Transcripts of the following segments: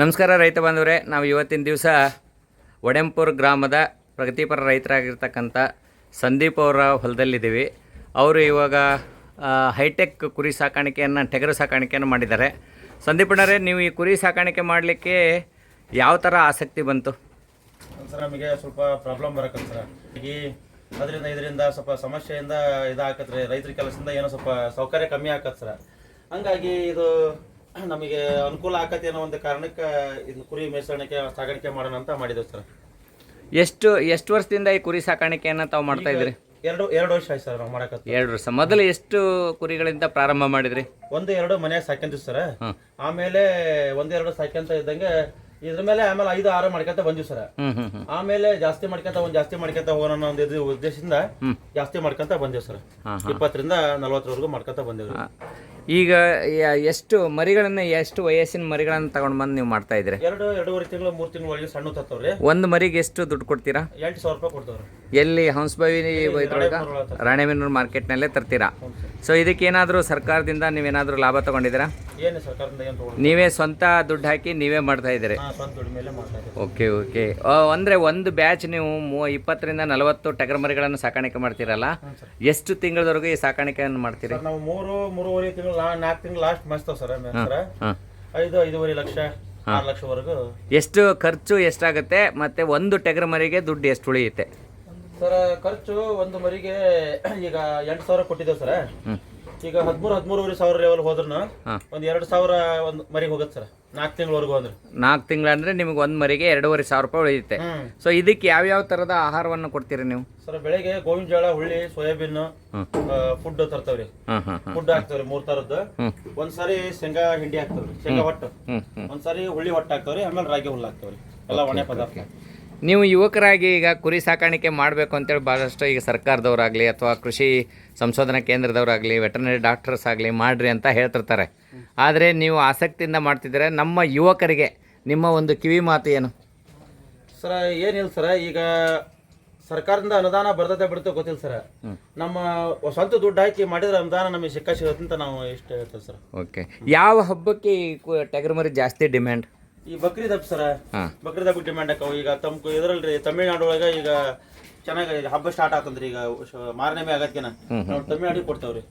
ನಮಸ್ಕಾರ ರೈತ ಬಾಂಧವರೇ, ನಾವು ಇವತ್ತಿನ ದಿವಸ ಒಡೆಂಪುರ ಗ್ರಾಮದ ಪ್ರಗತಿಪರ ರೈತರಾಗಿರ್ತಕ್ಕಂಥ ಸಂದೀಪ್ ಅವರ ಹೊಲದಲ್ಲಿದ್ದೀವಿ. ಅವರು ಇವಾಗ ಹೈಟೆಕ್ ಕುರಿ ಸಾಕಾಣಿಕೆಯನ್ನು, ಟೆಗರು ಸಾಕಾಣಿಕೆಯನ್ನು ಮಾಡಿದ್ದಾರೆ. ಸಂದೀಪ್ ಅಣ್ಣರೇ, ನೀವು ಈ ಕುರಿ ಸಾಕಾಣಿಕೆ ಮಾಡಲಿಕ್ಕೆ ಯಾವ ಥರ ಆಸಕ್ತಿ ಬಂತು? ಸರ್ ನಮಗೆ ಸ್ವಲ್ಪ ಪ್ರಾಬ್ಲಮ್ ಬರಕತ್ತ ಸರ್. ಈ ಅದರಿಂದ, ಇದರಿಂದ ಸ್ವಲ್ಪ ಸಮಸ್ಯೆಯಿಂದ ಇದಾಕತ್ರಿ ರೈತರ ಕೆಲಸದಿಂದ ಏನೋ ಸ್ವಲ್ಪ ಸೌಕರ್ಯ ಕಮ್ಮಿ ಆಗತ್ತೆ ಸರ್. ಹಂಗಾಗಿ ಇದು ನಮಗೆ ಅನುಕೂಲ ಆಕತಿ ಅನ್ನೋ ಒಂದು ಕಾರಣಕ್ಕೆ ಇದು ಕುರಿ ಮೇಸಾಣಿಕೆ ಸಾಗಾಣಿಕೆ ಮಾಡೋಣ ಅಂತ ಮಾಡಿದ್ವಿ ಸರ್. ಎಷ್ಟು ಎಷ್ಟು ವರ್ಷದಿಂದ ಈ ಕುರಿ ಸಾಕಾಣಿಕೆಯನ್ನು ತಾವು ಮಾಡ್ತಾ ಇದ್ರಿ ಎರಡು ಎರಡು ವರ್ಷ ಆಯ್ತು ಸರ್ ನಾವು ಮಾಡಕತ್ತ ಎರಡು ವರ್ಷ. ಮೊದಲು ಎಷ್ಟು ಕುರಿಗಳಿಂದ ಪ್ರಾರಂಭ ಮಾಡಿದ್ರಿ? ಒಂದು ಎರಡು ಮನೆ ಸಾಕ್ಯಂತೀವಿ ಸರ್. ಆಮೇಲೆ ಒಂದೆರಡು ಸಾಕ್ಯಂತ ಇದ್ದಂಗೆ ಇದ್ರ ಮೇಲೆ ಆಮೇಲೆ ಐದು ಆರು ಮಾಡ್ಕೊಂತ ಬಂದ್ವಿ ಸರ್. ಆಮೇಲೆ ಜಾಸ್ತಿ ಮಾಡ್ಕೊಂತ ಒಂದ್ ಜಾಸ್ತಿ ಮಾಡ್ಕೊಂತ ಹೋಗೋಣ ಅನ್ನೋ ಒಂದು ಇದು ಉದ್ದೇಶದಿಂದ ಜಾಸ್ತಿ ಮಾಡ್ಕೊಂತ ಬಂದೇವ್ ಸರ್. ಇಪ್ಪತ್ತರಿಂದ ನಲವತ್ತರವರೆಗೂ ಮಾಡ್ಕೊಂತ ಬಂದೇವ್ರಿ. ಈಗ ಎಷ್ಟು ಮರಿಗಳನ್ನು ಎಷ್ಟು ವಯಸ್ಸಿನ ಮರಿಗಳನ್ನು ತಗೊಂಡ್ ಬಂದು ನೀವು ಮಾಡ್ತಾ ಇದ್ರಿ ಎರಡು ಎರಡೂವರೆ ತಿಂಗಳು ಮೂರು ತಿಂಗಳ ಒಳಗೆ ಸಣ್ಣ ತತ್ತವ್ರಿ ಒಂದು ಮರಿಗೆ ಎಷ್ಟು ದುಡ್ಡು ಕೊಡ್ತೀರಾ? ಎಂಟು ಸಾವಿರ ರೂಪಾಯಿ ಕೊಡ್ತಾವ್ರಿ. ಎಲ್ಲಿ ಹಂಸಬಾವಿ ಇದ್ರೊಳಗೆ? ರಾಣೆಬೆನ್ನೂರು ಮಾರ್ಕೆಟ್ನಲ್ಲೇ ತರ್ತೀರಾ? ಸೊ ಇದಕ್ಕೇನಾದರೂ ಸರ್ಕಾರದಿಂದ ನೀವೇನಾದರೂ ಲಾಭ ತಗೊಂಡಿದ್ದೀರಾ? ಏನು ಸರ್ಕಾರದಿಂದ ಏನು ತಗೊಂಡು ನೀವೇ ಸ್ವಂತ ದುಡ್ಡು ಹಾಕಿ ನೀವೇ ಮಾಡ್ತಾ ಇದ್ದೀರಿ. ಹಾ ಸ್ವಂತ ದುಡ್ಡು ಮೇಲೆ ಮಾಡ್ತಾ ಇದ್ದೀವಿ. Okay okay. ಅಂದರೆ ಒಂದು ಬ್ಯಾಚ್ ನೀವು ಮೂವ ಇಪ್ಪತ್ತರಿಂದ ನಲವತ್ತು ಟಗರ್ ಮರಿಗಳನ್ನು ಸಾಕಾಣಿಕೆ ಮಾಡ್ತೀರಲ್ಲ? ಎಷ್ಟು ತಿಂಗಳವರೆಗೂ ಈ ಸಾಕಾಣಿಕೆಯನ್ನು ಮಾಡ್ತೀರಿ? ಸರ್ ನಾವು ಮೂರು ಮೂರುವರೆ ತಿಂಗಳು ನಾಲ್ಕು ತಿಂಗಳು ಲಾಸ್ಟ್ ಮಸ್ತಾವ್ ಸರ್ ಸರ್. ಹಾಂ. ಐದು ಐದೂವರೆ ಲಕ್ಷ ಆರು ಲಕ್ಷವರೆಗೂ. ಎಷ್ಟು ಖರ್ಚು ಎಷ್ಟಾಗುತ್ತೆ? ಮತ್ತೆ ಒಂದು ಟಗರ್ ಮರಿಗೆ ದುಡ್ಡು ಎಷ್ಟು ಉಳಿಯುತ್ತೆ? ಸರ್ ಖರ್ಚು ಒಂದು ಮರಿಗೆ ಈಗ ಎಂಟು ಸಾವಿರ ಕೊಟ್ಟಿದ್ದೇವೆ ಸರ್. ಹ್ಞೂ ಈಗ ಹದಿಮೂರು ಹದಿಮೂರುವರೆ ಸಾವಿರ ಲೆವೆಲ್ ಹೋದ್ರೂ ಹಾಂ. ಒಂದು ಎರಡು ಸಾವಿರ ಒಂದು ಮರಿಗೆ ಹೋಗುತ್ತೆ ಸರ್ ನಾಲ್ಕು ತಿಂಗಳವರೆಗೂ ಅಂದ್ರೆ. ನಾಲ್ಕು ತಿಂಗಳಂದ್ರೆ ನಿಮಗೆ ಒಂದು ಮರಿಗೆ ಎರಡೂವರೆ ಸಾವಿರ ರೂಪಾಯಿ ಉಳಿಯುತ್ತೆ. ಸೊ ಇದಕ್ಕೆ ಯಾವ್ಯಾವ ಥರದ ಆಹಾರವನ್ನು ಕೊಡ್ತೀರಿ ನೀವು? ಸರ್ ಬೆಳಿಗ್ಗೆ ಗೋವಿನ ಜೋಳ ಹುಳ್ಳಿ ಸೋಯಾಬೀನ್ ಹ್ಮ್. ಫುಡ್ ತರ್ತಾವ್ರಿ. ಹಾಂ ಹಾಂ ಹಾಂ ಫುಡ್ ಹಾಕ್ತೇವ್ರಿ ಮೂರ್ ತರದ್ದು. ಒಂದ್ಸರಿ ಶೇಂಗಾ ಹಿಂಡಿ ಹಾಕ್ತಾವ್ರಿ. ಶೇಂಗಾ ಹೊಟ್ಟು ಹ್ಞೂ ಹ್ಞೂ ಒಂದ್ಸರಿ ಹುಳ್ಳಿ ಹೊಟ್ಟು ಹಾಕ್ತಾವ್ರಿ ಆಮೇಲೆ ರಾಗಿ ಹುಲ್ಲು ಹಾಕ್ತಾವ್ರಿ. ಎಲ್ಲ ಒಣ ಪದಾರ್ಥ. ನೀವು ಯುವಕರಾಗಿ ಈಗ ಕುರಿ ಸಾಕಾಣಿಕೆ ಮಾಡಬೇಕು ಅಂತೇಳಿ ಭಾಳಷ್ಟು ಈಗ ಸರ್ಕಾರದವರಾಗಲಿ ಅಥವಾ ಕೃಷಿ ಸಂಶೋಧನಾ ಕೇಂದ್ರದವರಾಗಲಿ ವೆಟರ್ನರಿ ಡಾಕ್ಟರ್ಸ್ ಆಗಲಿ ಮಾಡಿರಿ ಅಂತ ಹೇಳ್ತಿರ್ತಾರೆ. ಆದರೆ ನೀವು ಆಸಕ್ತಿಯಿಂದ ಮಾಡ್ತಿದ್ದೀರ? ನಮ್ಮ ಯುವಕರಿಗೆ ನಿಮ್ಮ ಒಂದು ಕಿವಿ ಮಾತು ಏನು? ಸರ ಏನಿಲ್ಲ ಸರ ಈಗ ಸರ್ಕಾರದಿಂದ ಅನುದಾನ ಬರ್ತದೆ ಬಿಡುತ್ತೆ ಗೊತ್ತಿಲ್ಲ ಸರ್. ನಮ್ಮ ಸ್ವಂತ ದುಡ್ಡು ಹಾಕಿ ಮಾಡಿದ್ರೆ ಅನುದಾನ ನಮಗೆ ಸಿಕ್ಕ ಸಿಗುತ್ತೆ ಅಂತ ನಾವು ಇಷ್ಟು ಹೇಳ್ತೇವೆ ಸರ್. ಓಕೆ. ಯಾವ ಹಬ್ಬಕ್ಕೆ ಈ ಕು- ಟಗರು ಮರಿ ಜಾಸ್ತಿ ಡಿಮ್ಯಾಂಡ್? ಈ ಬಕ್ರೀದ್ ಹಬ್ಬ ಸರ ಹಾಂ. ಬಕ್ರೀದ್ ಹಬ್ಬ ಡಿಮ್ಯಾಂಡ್ ಈಗ ತಮ್ ಇದ್ರಲ್ರಿ ತಮಿಳ್ನಾಡು ಒಳಗ ಈಗ ಚೆನ್ನಾಗಿ ಹಬ್ಬ ಸ್ಟಾರ್ಟ್ ಆತಂದ್ರಿ ಈಗ ಮಾರನೇ ಮೇ ಆಗತ್ಕೆನ ನಾವು ತಮಿಳ್ನಾಡಿಗೆ ಕೊಡ್ತಾವ್ರಿ.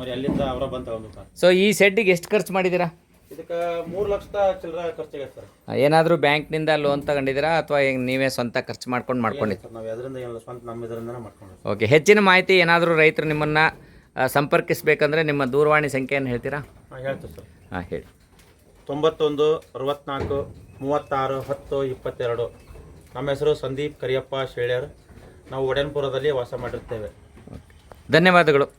ಮರಿ ಅಲ್ಲಿಂದ ಅವರ ಬಂತ ಒಂದು ಸೊ ಈ ಸೆಡ್ಡಿಗೆ ಎಷ್ಟು ಖರ್ಚು ಮಾಡಿದ್ದೀರಾ ಇದಕ್ಕೆ ಮೂರು ಲಕ್ಷದ ಚಿಲ್ಲರ ಖರ್ಚಾಗೈತೆ ಸರ್. ಏನಾದರೂ ಬ್ಯಾಂಕ್ನಿಂದ ಲೋನ್ ತಗೊಂಡಿದ್ದೀರಾ ಅಥವಾ ನೀವೇ ಸ್ವಂತ ಖರ್ಚು ಮಾಡ್ಕೊಂಡು ಮಾಡ್ಕೊಂಡಿದ್ದೀರಾ ನಾವು ಅದರಿಂದ ಏನಿಲ್ಲ ಸ್ವಂತ ನಮ್ಮ ಇದರಿಂದನೇ ಮಾಡ್ಕೊಂಡು ಓಕೆ ಹೆಚ್ಚಿನ ಮಾಹಿತಿ ಏನಾದರೂ ರೈತರು ನಿಮ್ಮನ್ನು ಸಂಪರ್ಕಿಸಬೇಕಂದ್ರೆ ನಿಮ್ಮ ದೂರವಾಣಿ ಸಂಖ್ಯೆಯನ್ನು ಹೇಳ್ತೀರಾ? ಹಾಂ ಹೇಳ್ತೀವಿ ಸರ್. ಹಾಂ ಹೇಳಿ. ತೊಂಬತ್ತೊಂದು, ಅರವತ್ನಾಲ್ಕು, ಮೂವತ್ತಾರು, ಹತ್ತು, ಇಪ್ಪತ್ತೆರಡು. ನಮ್ಮ ಹೆಸರು ಸಂದೀಪ್ ಕರಿಯಪ್ಪ ಶೇಳ್ಯರ್. ನಾವು ಒಡೆನ್ಪುರದಲ್ಲಿ ವಾಸ ಮಾಡಿರ್ತೇವೆ. ಧನ್ಯವಾದಗಳು.